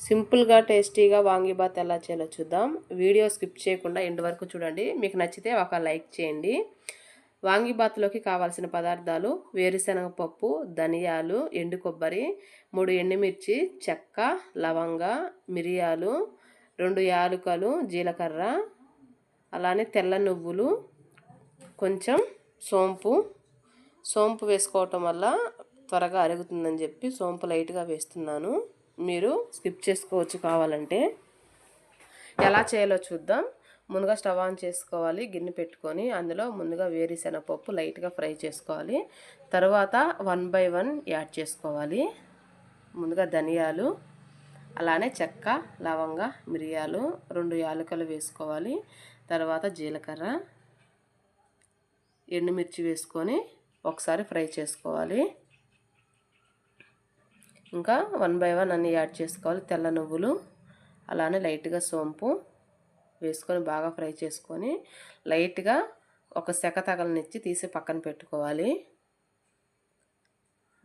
సింపుల్గా టేస్టీగా వాంగిబాత్ ఎలా చేయాలో చూద్దాం. వీడియో స్కిప్ చేయకుండా ఎండ్ వరకు చూడండి. మీకు నచ్చితే ఒక లైక్ చేయండి. వాంగిబాత్లోకి కావాల్సిన పదార్థాలు వేరుశనగ పప్పు ధనియాలు ఎండు కొబ్బరి మూడు ఎండుమిర్చి చెక్క లవంగ మిరియాలు రెండు యాలుకలు జీలకర్ర అలానే తెల్ల నువ్వులు కొంచెం సోంపు. సోంపు వేసుకోవటం వల్ల త్వరగా అరుగుతుందని చెప్పి సోంపు లైట్గా వేస్తున్నాను. మీరు స్కిప్ చేసుకోవచ్చు కావాలంటే. ఎలా చేయాలో చూద్దాం. ముందుగా స్టవ్ ఆన్ చేసుకోవాలి. గిన్నె పెట్టుకొని అందులో ముందుగా వేరుశెనగపప్పు లైట్గా ఫ్రై చేసుకోవాలి. తర్వాత వన్ బై వన్ యాడ్ చేసుకోవాలి. ముందుగా ధనియాలు అలానే చెక్క లవంగ మిరియాలు రెండు యాలకులు వేసుకోవాలి. తర్వాత జీలకర్ర ఎండుమిర్చి వేసుకొని ఒకసారి ఫ్రై చేసుకోవాలి. ఇంకా వన్ బై వన్ అన్నీ యాడ్ చేసుకోవాలి. తెల్ల నువ్వులు అలానే లైట్గా సోంపు వేసుకొని బాగా ఫ్రై చేసుకొని లైట్గా ఒక సెక తగలనిచ్చి తీసి పక్కన పెట్టుకోవాలి.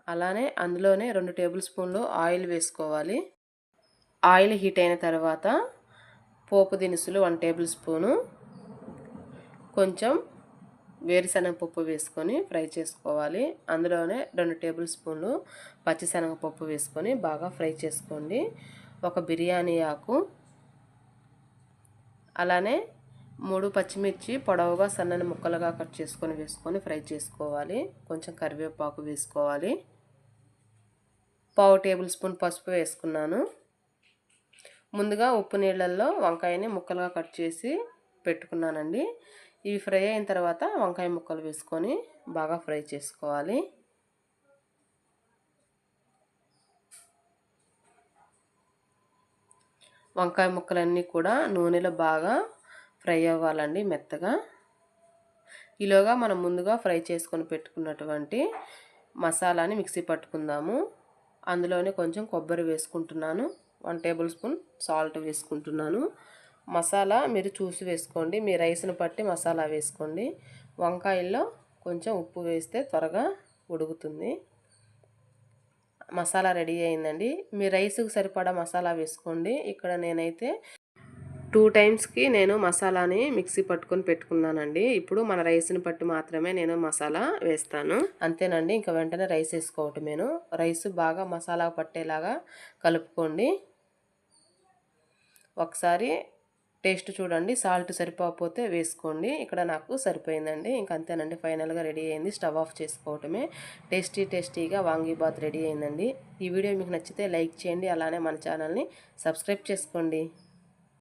అలానే అందులోనే రెండు టేబుల్ స్పూన్లు ఆయిల్ వేసుకోవాలి. ఆయిల్ హీట్ అయిన తర్వాత పోపు దినుసులు వన్ టేబుల్ స్పూను కొంచెం వేరుశనగపప్పు వేసుకొని ఫ్రై చేసుకోవాలి. అందులోనే రెండు టేబుల్ స్పూన్లు పచ్చిశనగపప్పు వేసుకొని బాగా ఫ్రై చేసుకోండి. ఒక బిర్యానీ ఆకు అలానే మూడు పచ్చిమిర్చి పొడవుగా సన్నని ముక్కలుగా కట్ చేసుకొని వేసుకొని ఫ్రై చేసుకోవాలి. కొంచెం కరివేపాకు వేసుకోవాలి. పావు టేబుల్ స్పూన్ పసుపు వేసుకున్నాను. ముందుగా ఉప్పు నీళ్ళల్లో వంకాయని ముక్కలుగా కట్ చేసి పెట్టుకున్నానండి. ఇవి ఫ్రై అయిన తర్వాత వంకాయ ముక్కలు వేసుకొని బాగా ఫ్రై చేసుకోవాలి. వంకాయ ముక్కలన్నీ కూడా నూనెలో బాగా ఫ్రై అవ్వాలండి మెత్తగా. ఈలోగా మనం ముందుగా ఫ్రై చేసుకొని పెట్టుకున్నటువంటి మసాలాని మిక్సీ పట్టుకుందాము. అందులోనే కొంచెం కొబ్బరి వేసుకుంటున్నాను. వన్ టేబుల్ స్పూన్ సాల్ట్ వేసుకుంటున్నాను. మసాలా మీరు చూసి వేసుకోండి. మీ రైస్ను బట్టి మసాలా వేసుకోండి. వంకాయల్లో కొంచెం ఉప్పు వేస్తే త్వరగా ఉడుకుతుంది. మసాలా రెడీ అయిందండి. మీ రైస్కి సరిపడా మసాలా వేసుకోండి. ఇక్కడ నేనైతే టూ టైమ్స్కి నేను మసాలాని మిక్సీ పట్టుకొని పెట్టుకున్నానండి. ఇప్పుడు మన రైస్ని పట్టి మాత్రమే నేను మసాలా వేస్తాను. అంతేనండి. ఇంకా వెంటనే రైస్ వేసుకోవటం నేను. రైస్ బాగా మసాలా పట్టేలాగా కలుపుకోండి. ఒకసారి టేస్ట్ చూడండి. సాల్ట్ సరిపోకపోతే వేసుకోండి. ఇక్కడ నాకు సరిపోయిందండి. ఇంక అంతేనండి. ఫైనల్గా రెడీ అయింది. స్టవ్ ఆఫ్ చేసుకోవటమే. టేస్టీ టేస్టీగా వాంగీబాత్ రెడీ అయిందండి. ఈ వీడియో మీకు నచ్చితే లైక్ చేయండి. అలానే మన ఛానల్ని సబ్స్క్రైబ్ చేసుకోండి.